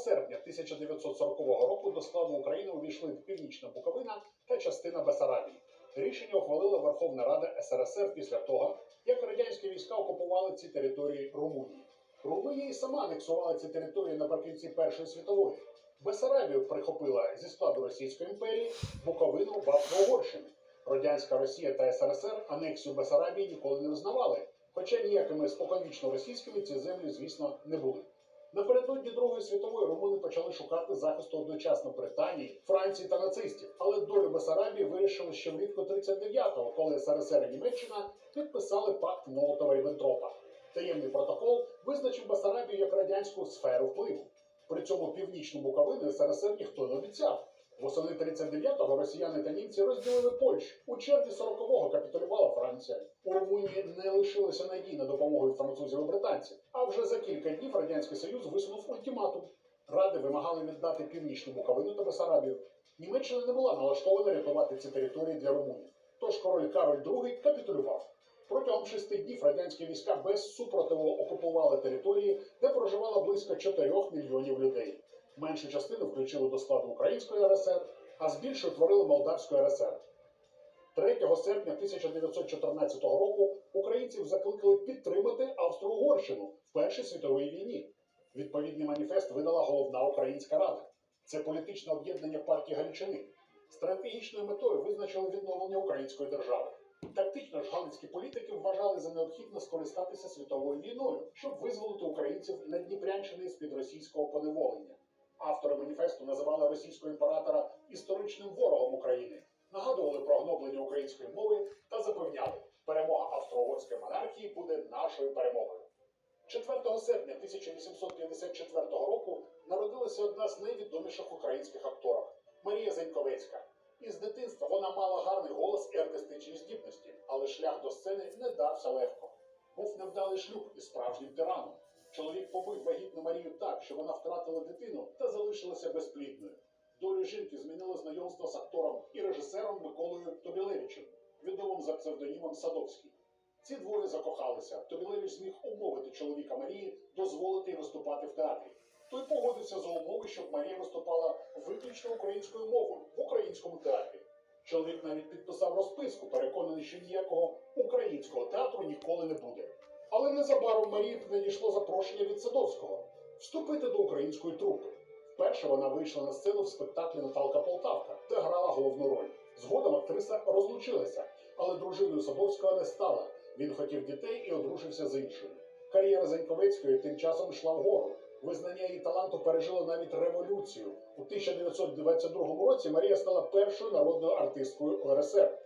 серпня 1940 року до складу України увійшли Північна Буковина та частина Бесарабії. Рішення ухвалила Верховна Рада СРСР після того, як радянські війська окупували ці території Румунії. Румунія сама анексувала ці території наприкінці Першої світової. Бесарабію прихопила зі складу Російської імперії, Буковину в Австро-Угорщини. Радянська Росія та СРСР анексію Бесарабії ніколи не визнавали, хоча ніякими споконвічно російськими ці землі, звісно, не були. Напередодні Другої світової румуни почали шукати захисту одночасно Британії, Франції та нацистів, але долю Бесарабії вирішили ще влітку 39-го, коли СРСР і Німеччина підписали пакт Молотова ріббентропа Таємний протокол визначив Бесарабію як радянську сферу впливу. При цьому північну Буковину СРСР ніхто не обіцяв. Восени 39-го росіяни та німці розділили Польщу. У червні 40-го капітулювала Франція. У Румунії не лишилося надій на допомогу французів і британців. А вже за кілька днів радянський союз висунув ультиматум. Ради вимагали віддати північну Буковину та Бесарабію. Німеччина не була налаштована рятувати ці території для румунів. Тож король Кароль II капітулював. Протягом шести днів радянські війська без супротиву окупували території, де проживало близько 4 мільйонів людей. Меншу частину включили до складу Української РСР, а з більшою творили Молдавську РСР. 3 серпня 1914 року українців закликали підтримати Австро-Угорщину в Першій світовій війні. Відповідний маніфест видала головна українська рада. Це політичне об'єднання партії Галичини. Стратегічною метою визначили відновлення української держави. Тактично ж галицькі політики вважали за необхідне скористатися світовою війною, щоб визволити українців на Дніпрянщини з-під російського поневолення. Автори маніфесту називали російського імператора історичним ворогом України, нагадували про гноблення української мови та запевняли, перемога австро-угорської монархії буде нашою перемогою. 4 серпня 1854 року народилася одна з найвідоміших українських акторок Марія Зеньковецька. Із дитинства вона мала гарний голос і артистичні здібності, але шлях до сцени не дався легко. Був невдалий шлюб із справжнім тираном. Чоловік побив вагітну Марію так, що вона втратила дитину та залишилася безплідною. Долю жінки змінило знайомство з актором і режисером Миколою Тобілевичем, відомим за псевдонімом Садовський. Ці двоє закохалися. Тобілевич зміг умовити чоловіка Марії дозволити їй виступати в театрі. Той погодився за умови, щоб Марія виступала виключно українською мовою в українському театрі. Чоловік навіть підписав розписку, переконаний, що ніякого українського театру ніколи не буде. Але незабаром Марії надійшло запрошення від Садовського вступити до української трупи. Вперше вона вийшла на сцену в спектаклі Наталка Полтавка, де грала головну роль. Згодом актриса розлучилася, але дружиною Садовського не стала. Він хотів дітей і одружився з іншою. Кар'єра Зеньковецької тим часом йшла вгору. Визнання її таланту пережило навіть революцію. У 1922 році Марія стала першою народною артисткою УРСР.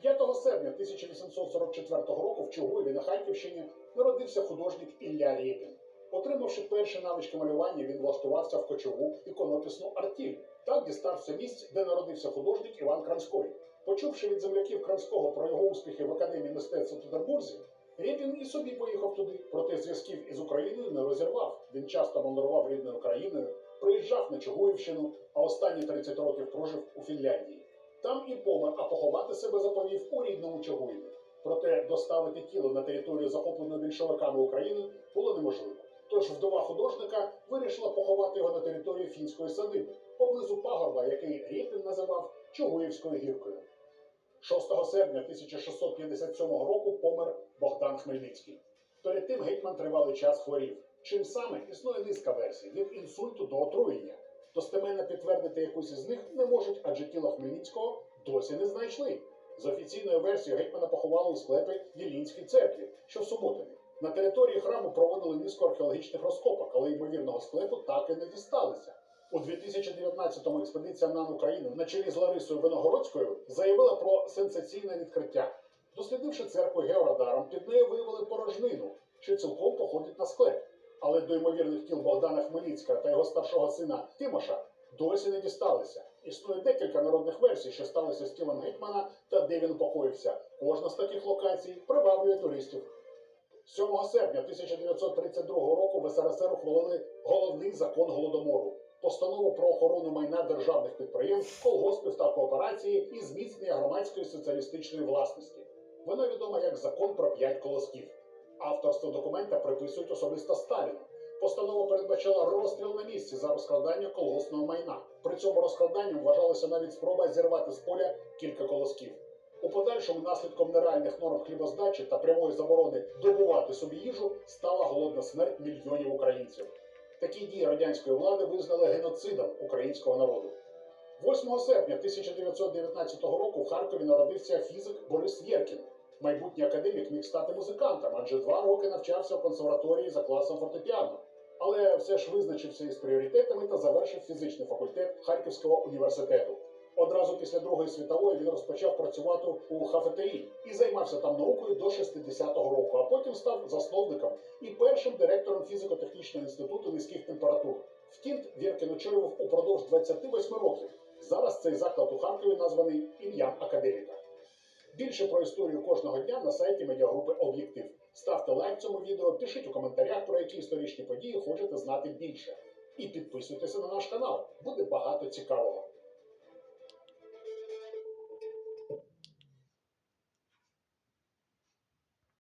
5 серпня 1844 року в Чугуєві на Харківщині народився художник Ілля Рєпін. Отримавши перші навички малювання, він влаштувався в кочову іконописну артіль. Так дістався місць, де народився художник Іван Кранський. Почувши від земляків Кранського про його успіхи в Академії мистецтв у Петербурзі, Рєпін і собі поїхав туди, проте зв'язків із Україною не розірвав. Він часто мандрував рідною країною, приїжджав на Чугуївщину, а останні 30 років прожив у Фінляндії. Там і помер, а поховати себе заповів у рідному Чугуєві. Проте доставити тіло на територію захопленої більшовиками України було неможливо. Тож вдова художника вирішила поховати його на території фінської садиби, поблизу пагорба, який Рєпін називав Чугуївською гіркою. 6 серпня 1657 року помер Богдан Хмельницький. Перед тим гетьман тривалий час хворів. Чим саме існує низка версій від інсульту до отруєння. Достеменно підтвердити якусь із них не можуть, адже тіло Хмельницького досі не знайшли. З офіційною версією гетьмана поховали у склепі Єлінській церкві, що в Суботині. На території храму проводили низку археологічних розкопок, але ймовірного склепу так і не дісталися. У 2019-му експедиція НАН України на чолі з Ларисою Виногородською заявила про сенсаційне відкриття. Дослідивши церкву георадаром, під нею виявили порожнину, що цілком походить на склеп. Але до ймовірних тіл Богдана Хмельницького та його старшого сина Тимоша досі не дісталися. Існує декілька народних версій, що сталося з тілом гетьмана та де він упокоївся. Кожна з таких локацій приваблює туристів. 7 серпня 1932 року в СРСР ухвалили головний закон голодомору постанову про охорону майна державних підприємств, колгоспів та кооперації і зміцнення громадської соціалістичної власності. Вона відома як закон про п'ять колосків. Авторство документа приписують особисто Сталіну. Постанова передбачала розстріл на місці за розкрадання колгоспного майна. При цьому розкраданням вважалася навіть спроба зірвати з поля кілька колосків. У подальшому наслідком нереальних норм хлібоздачі та прямої заборони добувати собі їжу стала голодна смерть мільйонів українців. Такі дії радянської влади визнали геноцидом українського народу. 8 серпня 1919 року в Харкові народився фізик Борис Єркін. Майбутній академік міг стати музикантом, адже два роки навчався в консерваторії за класом фортепіано. Але все ж визначився із пріоритетами та завершив фізичний факультет Харківського університету. Одразу після Другої світової він розпочав працювати у ХФТІ і займався там наукою до 60-го року, а потім став засновником і першим директором фізико-технічного інституту низьких температур. Втім, Віркін очолював упродовж 28 років. Зараз цей заклад у Харкові названий ім'ям академіка. Більше про історію кожного дня на сайті медіагрупи Об'єктив. Ставте лайк цьому відео, пишіть у коментарях, про які історичні події хочете знати більше. І підписуйтеся на наш канал. Буде багато цікавого.